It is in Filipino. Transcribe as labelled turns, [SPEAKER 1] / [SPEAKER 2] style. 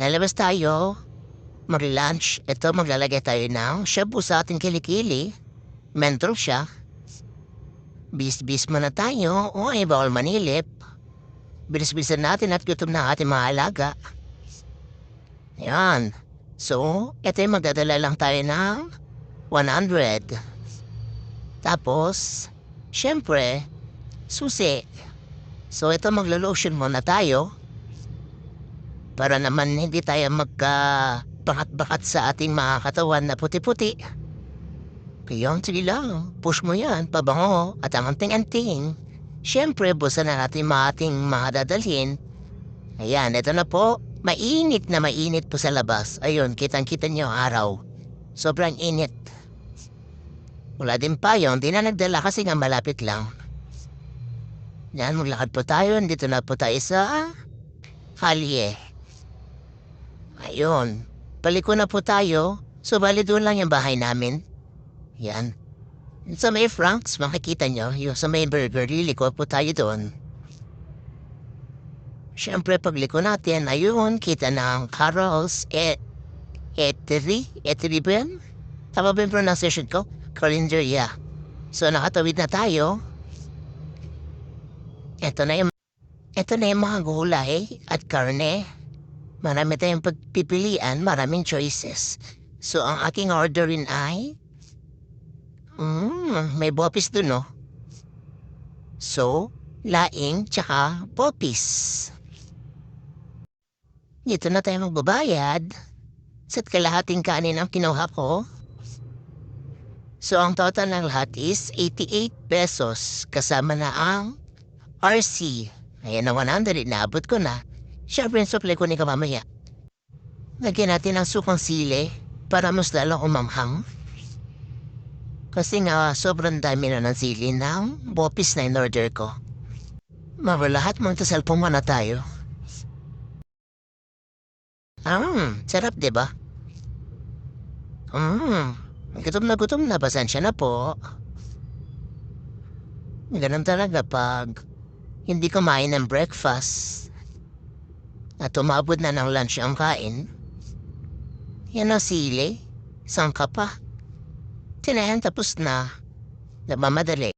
[SPEAKER 1] Lalabas tayo. Mag-lunch. Ito, maglalagay tayo ng shabu sa ating kilikili. Mentro siya. Bis-bis mo na tayo. O ay bawal manilip. Bilis-bilisan natin at gutom na ating mga alaga. Yan. So, ito magdadala lang tayo ng 100. Tapos, syempre, susi. So, ito maglo-lotion muna tayo. Para naman hindi tayo magka bakat-bakat sa ating mga katawan na puti-puti. Kaya sige lang, push mo yan, pabango at ang anting-anting. Siyempre, busa na natin mga ating mga dadalhin. Ayan, ito na po. Mainit na mainit po sa labas. Ayun, kitang-kita niyo araw. Sobrang init. Wala din pa yun, di na nagdala kasi nga malapit lang. Yan, maglakad po tayo. Dito na po tayo sa kalye. Ayun. Paliko na po tayo. So, bali doon lang yung bahay namin. Yan. Sa may Franks, makikita nyo, yung sa may burger, liliko po tayo doon. Siyempre, pagliko natin, ayun, kita ng Carol's et Etery? Etery ba yan? Tama ba yung pronunciation ko? Calendar, yeah. So, nakatawid na tayo. Ito na yung, ito na yung mga gulay at karne. Marami tayong pagpipilian, maraming choices. So, ang aking orderin ay... Mm, may bopis dun, no? So, laing tsaka popis. Dito na tayo magbabayad. Sa kalahating kanin ang kinuha ko. So, ang total ng lahat is 88 pesos kasama na ang RC. Ayan na 100, inaabot ko na. Siyempre, supply ko ni ka mamaya. Lagyan natin ang sukang sili para mas lalong umanghang. Kasi nga, sobrang dami na ng sili ng bopis na in-order ko. Maro lahat ito cellphone muna tayo. Ah, sarap, ba? Hmm, gutom na gutom na, pasensya na po. Ganun talaga pag hindi kumain ng breakfast at umabot na ng lunch ang kain. Yan ang sili. Saan ka pa? Tinahan tapos na. Nagmamadali.